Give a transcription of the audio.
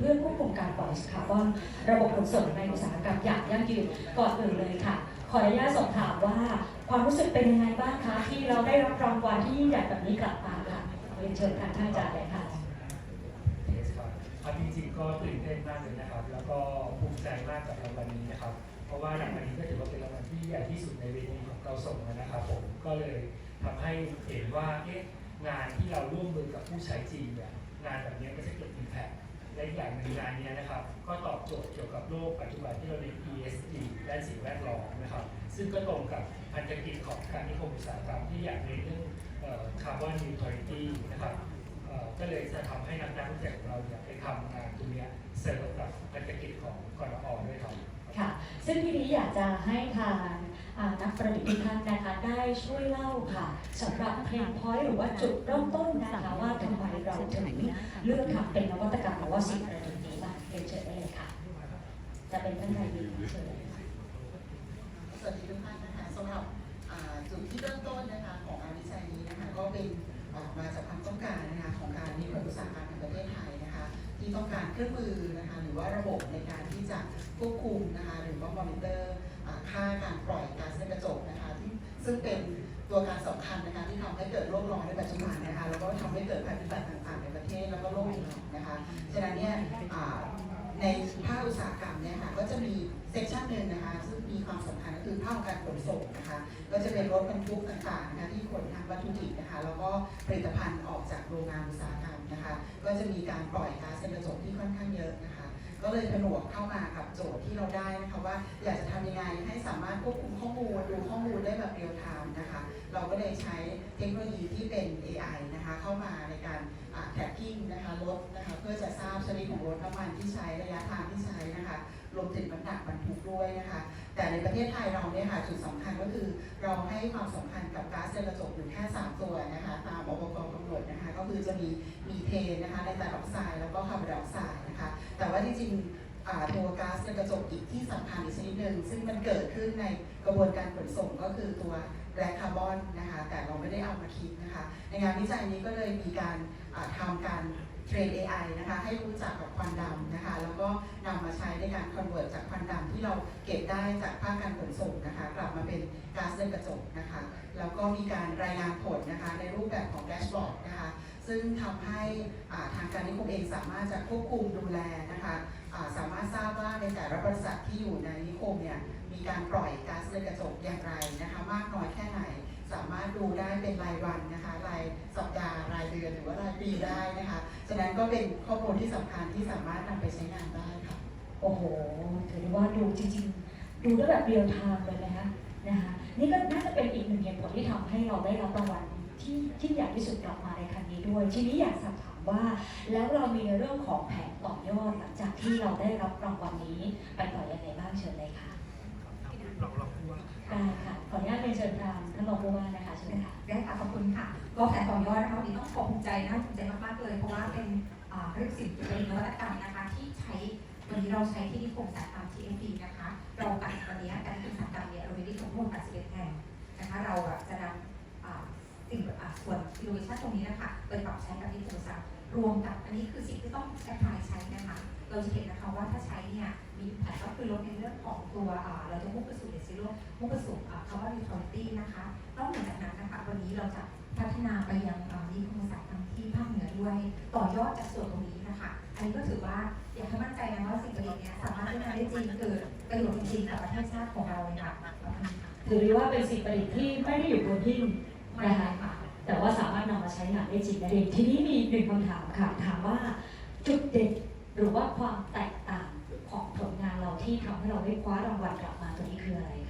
เพื่อควบคุมการปล่อยคาร์บอนระบบขนส่งในอุตสาหกรรมอย่างยั่งยืนก่อนอื่นเลยค่ะ ขออนุญาตสอบถามว่า ความรู้สึกเป็นยังไงบ้างคะที่เราได้รับรางวัลที่ยิ่งใหญ่แบบนี้กลับมาค่ะเรียนเชิญท่านท่านอาจารย์เลยค่ะครับจริงๆก็ตื่นเต้นมากเลยนะครับ แล้วก็ภูมิใจมากกับรางวัลนี้นะครับ เพราะว่ารางวัลนี้ก็ถือว่าเป็นรางวัลที่ใหญ่ที่สุดในเวทีของเราส่งนะครับผมก็เลยทำให้เห็นว่าเอ๊ะงานที่เราร่วมมือกับผู้ใช้จริงเนี่ยงานแบบนี้ก็จะเกิด impact และอย่างหนึ่งงานนี้นะครับ ก็ตอบโจทย์เกี่ยวกับโลกปัจจุบันที่เราเรียน ESG ด้านสิ่งแวดล้อมนะครับ ซึ่งก็ตรงกับพันธกิจของการนิคมอุตสาหกรรมที่อยากเน้นเรื่องคาร์บอนนิวทรัลิตี้นะครับก็เลยจะทำให้นักนักวิจัยของเราเนี่ยไปทำงานตรงนี้เสริมกับภารกิจของกรอด้วยครับค่ะ ซึ่งทีนี้อยากจะให้ทางนักประดิษฐ์ทุกท่านนะคะได้ช่วยเล่าค่ะสำหรับเพลงพอยหรือว่าจุดเริ่มต้นนะคะว่าทำไมเราถึง เลือกทำเป็นนวัตกรรมหรือว่าสิ่งประดิษฐ์นี้มาเรียนเชิญได้เลยค่ะ จะเป็นท่านใดดีเชิญเลยค่ะสวัสดีทุกท่านนะคะสำหรับจุดที่เริ่มต้นนะคะของงานวิจัยนี้นะคะก็เป็นอ่ามาจากความต้องการนะคะของการนิคมอุตสาหกรรมแห่งประเทศไทยนะคะที่ต้องการเครื่องมือนะคะหรือว่าระบบในการที่จะควบคุมนะคะหรือว่ามอนิเตอร์ค่าการปล่อยก๊าซเรือนกระจกนะคะที่ซึ่งเป็น ตัวการสำคัญนะคะที่ทำให้เกิดโลกร้อนในปัจจุบันนะคะแล้วก็ทำให้เกิดภัยพิบัติต่างๆในประเทศแล้วก็โลกอื่นนะคะฉะนั้นเนี่ยในภาคอุตสาหกรรมเนี่ยค่ะก็จะมีเซกชันหนึ่งนะคะซึ่งมีความสำคัญก็คือภาคการขนส่งนะคะก็จะเป็นรถบรรทุกต่างๆนะคะที่ขนทางวัตถุดิบนะคะแล้วก็ผลิตภัณฑ์ออกจากโรงงานอุตสาหกรรมนะคะก็จะมีการปล่อยก๊าซเรือนกระจกที่ค่อนข้างเยอะนะคะ ก็เลยผนวกเข้ามากับโจทย์ที่เราได้นะคะว่าอยากจะทำยังไงให้สามารถควบคุมข้อมูลดูข้อมูลได้แบบเรียลไทม์นะคะ เราก็เลยใช้เทคโนโลยีที่เป็น AI นะคะเข้ามาในการแท็กกิ้งนะคะรถนะคะเพื่อจะทราบชนิดของรถน้ำมันที่ใช้ระยะทางที่ใช้นะคะรวมถึงน้ำหนักบรรทุกด้วยนะคะ แต่ในประเทศไทยเราเนี่ยค่ะจุดสำคัญก็คือเราให้ความสำคัญกับก๊าซเรือนกระจกอยู่แค่ 3 ตัวนะคะตามอบกกำหนดนะคะ คือจะมีมีเทนนะคะไนไตรออกไซด์แล้วก็คาร์บอนไดออกไซด์นะคะ แต่ว่าที่จริงอ่าตัวก๊าซเรือนกระจกอีกที่สำคัญอีกชนิดหนึ่งซึ่งมันเกิดขึ้นในกระบวนการขนส่งก็คือตัวแบล็คคาร์บอนนะคะ แต่เราไม่ได้เอามาคิดนะคะ ในงานวิจัยนี้ก็เลยมีการอ่าทำการเทรน AI นะคะให้รู้จักกับควันดำนะคะ แล้วก็นำมาใช้ในการคอนเวิร์ตจากควันดำที่เราเก็บได้จากภาคการขนส่งนะคะ กลับมาเป็นก๊าซเรือนกระจกนะคะ แล้วก็มีการรายงานผลนะคะในรูปแบบของแดชบอร์ดนะคะ ซึ่งทำให้ทางการนิคมเองสามารถจะควบคุมดูแลนะคะาสามารถทราบว่าในแต่ละบริษัทที่อยู่ในนิคมเนี่ยมีการปล่อยก๊าซเรือนกระจกอย่างไรนะคะมากน้อยแค่ไหน สามารถดูได้เป็นรายวันนะคะรายสัปดาห์รายเดือนหรือว่ารายปีได้นะคะฉะนั้นก็เป็นข้อมูลที่สำคัญที่สามารถนำไปใช้งานได้ค่ะโอ้โหถือได้ว่าดูจริงๆ ดูได้แบบเรียลไทม์เลยนะคะนะคะนี่ก็น่าจะเป็นอีกหนึ่งเหตุผลที่ทำให้เราได้รับรางวัล ที่ที่ใหญ่ที่สุดกลับมาในครั้งนี้ด้วย ทีนี้อยากสอบถามว่า แล้วเรามีในเรื่องของแผนต่อยอดหลังจากที่เราได้รับรางวัลนี้ ไปต่อยังไงบ้างเชิญเลยค่ะเราเราพูดว่าได้ค่ะขออนุญาตเรียนเชิญทางท่านรองผู้ว่านะคะเชิญค่ะได้ค่ะขอบคุณค่ะก็แผนต่อยอดนะคะวันนี้ต้องขอภูมิใจนะภูมิใจมากๆเลย เพราะว่าเป็นอ่าเรื่องสิ่งเป็นนวัตกรรมนะคะที่ใช้วันนี้เราใช้ที่นิคมอุตสาหกรรม TFD นะคะ อ่าส่วน innovation ตรงนี้นะคะไปปรับใช้กับนิคมอุตสาหกรวมกับอันนี้คือสิ่งที่ต้องแอพพลายใช้นะคะ เราจะเห็นนะคะว่าถ้าใช้เนี่ยมีแผนก็คือลดในเรื่องของตัวอ่าเราจะมุ่งไปสู่เดซิโลมุ่งไปสู่คาร์บอนนิทรัลิตี้นะคะนอกเหนือจากนั้นนะคะวันนี้เราจะพัฒนาไปยังอ่านิคมอุตสาหกรรมที่ภาคเหนือด้วย ต่อยอดจากส่วนตรงนี้นะคะอันนี้ก็ถือว่าอยากให้มั่นใจนะว่าสิ่งประดิษฐ์เนี้ยสามารถพัฒนาได้จริงเกิดประโยชน์จริงๆกับประเทศชาติของเราเลยค่ะถือว่าเป็นสิ่งประดิษฐ์ที่ไม่ได้อยู่บนหิ้งไม่นะคะค่ะ แต่ว่าสามารถนำมาใช้งานได้จริงนั่นเองทีนี้มีหนึ่งคำถามค่ะถามว่าจุดเด่นหรือว่าความแตกต่างของผลงานเราที่ทำให้เราได้คว้ารางวัลกลับมาตัวนี้คืออะไรคะ